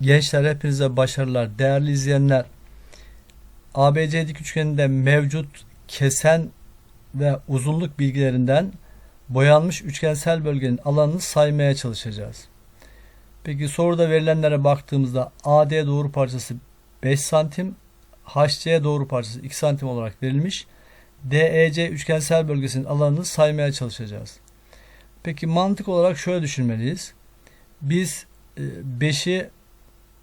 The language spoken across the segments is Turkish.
Gençler hepinize başarılar. Değerli izleyenler, ABC dik üçgeninde mevcut kesen ve uzunluk bilgilerinden boyanmış üçgensel bölgenin alanını saymaya çalışacağız. Peki soruda verilenlere baktığımızda AD doğru parçası 5 santim, HC doğru parçası 2 santim olarak verilmiş. DEC üçgensel bölgesinin alanını saymaya çalışacağız. Peki mantık olarak şöyle düşünmeliyiz. Biz 5'i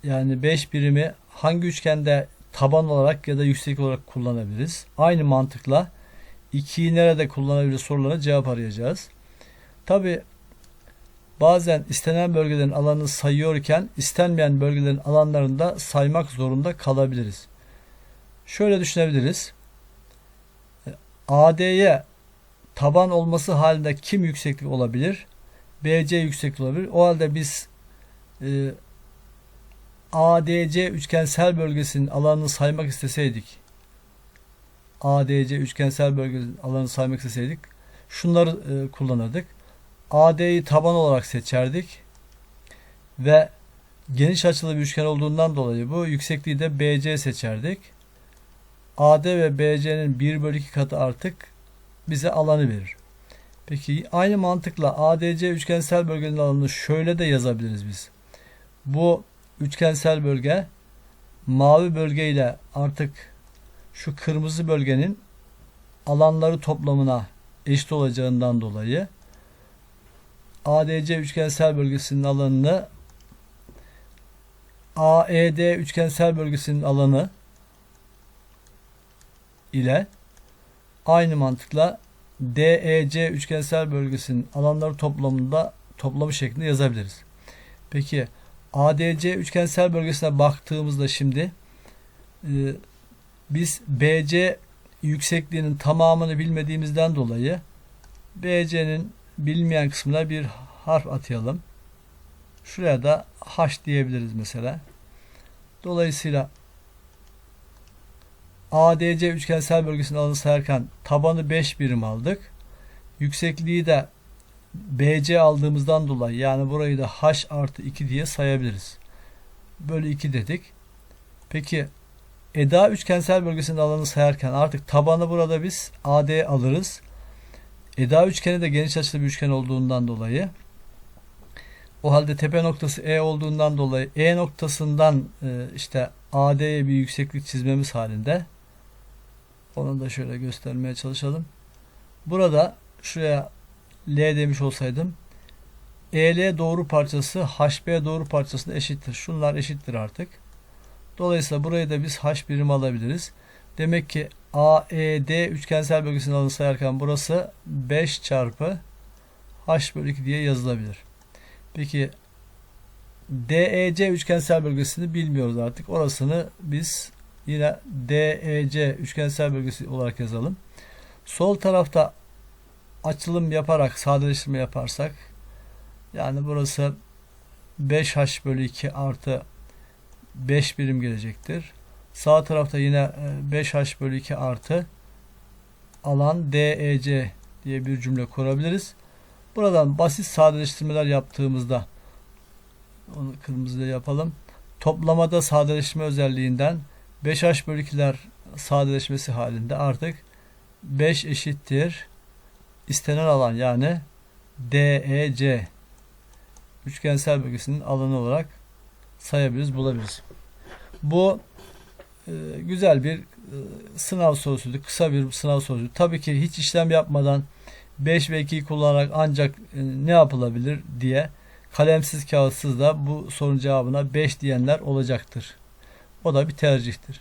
yani 5 birimi hangi üçgende taban olarak ya da yüksek olarak kullanabiliriz? Aynı mantıkla 2'yi nerede kullanabiliriz sorulara cevap arayacağız. Tabi bazen istenen bölgelerin alanını sayıyorken istenmeyen bölgelerin alanlarını da saymak zorunda kalabiliriz. Şöyle düşünebiliriz. AD'ye taban olması halinde kim yükseklik olabilir? BC yükseklik olabilir. O halde biz e, ADC üçgensel bölgesinin alanını saymak isteseydik ADC üçgensel bölgesinin alanını saymak isteseydik şunları e, kullanırdık. AD'yi taban olarak seçerdik ve geniş açılı bir üçgen olduğundan dolayı bu yüksekliği de BC seçerdik. AD ve BC'nin 1 bölü 2 katı artık bize alanı verir. Peki aynı mantıkla ADC üçgensel bölgenin alanını şöyle de yazabiliriz biz. Bu üçgensel bölge mavi bölge ile artık şu kırmızı bölgenin alanları toplamına eşit olacağından dolayı ADC üçgensel bölgesinin alanını AED üçgensel bölgesinin alanı ile aynı mantıkla DEC üçgensel bölgesinin alanları toplamında toplamı şeklinde yazabiliriz. Peki ADC üçgensel bölgesine baktığımızda şimdi e, biz BC yüksekliğinin tamamını bilmediğimizden dolayı BC'nin bilinmeyen kısmına bir harf atayalım. Şuraya da H diyebiliriz mesela. Dolayısıyla ADC üçgensel bölgesinin alanı sayarken tabanı 5 birim aldık. Yüksekliği de BC aldığımızdan dolayı yani burayı da H artı 2 diye sayabiliriz. Bölü 2 dedik. Peki EDA üçgensel bölgesinin alanını sayarken artık tabanı burada biz AD alırız. EDA üçgeni de geniş açılı bir üçgen olduğundan dolayı o halde tepe noktası E olduğundan dolayı E noktasından e, işte AD'ye bir yükseklik çizmemiz halinde onu da şöyle göstermeye çalışalım. Burada şuraya L demiş olsaydım EL doğru parçası HB doğru parçasına eşittir. Şunlar eşittir artık. Dolayısıyla burayı da biz H birim alabiliriz. Demek ki AED üçgensel bölgesinin alanı sayarken burası 5 çarpı H bölü 2 diye yazılabilir. Peki DEC üçgensel bölgesini bilmiyoruz artık. Orasını biz yine DEC üçgensel bölgesi olarak yazalım. Sol tarafta açılım yaparak sadeleştirme yaparsak yani burası 5H bölü 2 artı 5 birim gelecektir. Sağ tarafta yine 5H bölü 2 artı alan DEC diye bir cümle kurabiliriz. Buradan basit sadeleştirmeler yaptığımızda onu kırmızıda yapalım. Toplamada sadeleştirme özelliğinden 5H bölü 2'ler sadeleşmesi halinde artık 5 eşittir istenen alan yani DEC üçgensel bölgesinin alanı olarak sayabiliriz, bulabiliriz. Bu e, güzel bir e, sınav sorusuydu. Kısa bir sınav sorusuydu. Tabii ki hiç işlem yapmadan 5 ve 2'yi kullanarak ancak e, ne yapılabilir diye kalemsiz kağıtsız da bu sorunun cevabına 5 diyenler olacaktır. O da bir tercihtir.